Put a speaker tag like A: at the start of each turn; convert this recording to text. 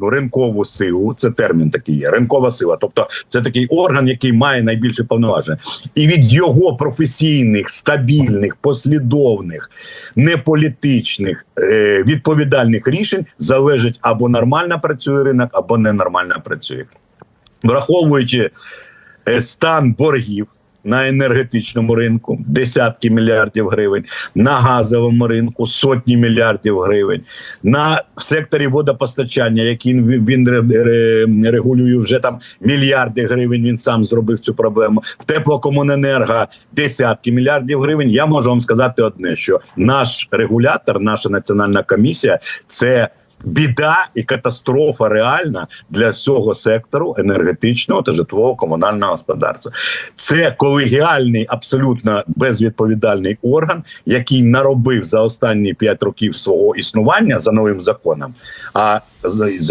A: ринкову силу. Це термін такий є. Ринкова сила. Тобто, це такий орган, який має найбільше повноваження, і від його професійних, стабільних, послідовних, неполітичних е, відповідальних рішень залежить або нормально працює ринок, або ненормально працює. Враховуючи е, стан боргів на енергетичному ринку десятки мільярдів гривень, на газовому ринку сотні мільярдів гривень, на секторі водопостачання, який він, він ре- ре- регулює вже там мільярди гривень. Він сам зробив цю проблему. В теплокомуненерго десятки мільярдів гривень. Я можу вам сказати одне: що наш регулятор, наша національна комісія, це. Біда і катастрофа реальна для всього сектору енергетичного та житлового комунального господарства. Це колегіальний, абсолютно безвідповідальний орган, який наробив за останні п'ять років свого існування за новим законом. А за- закон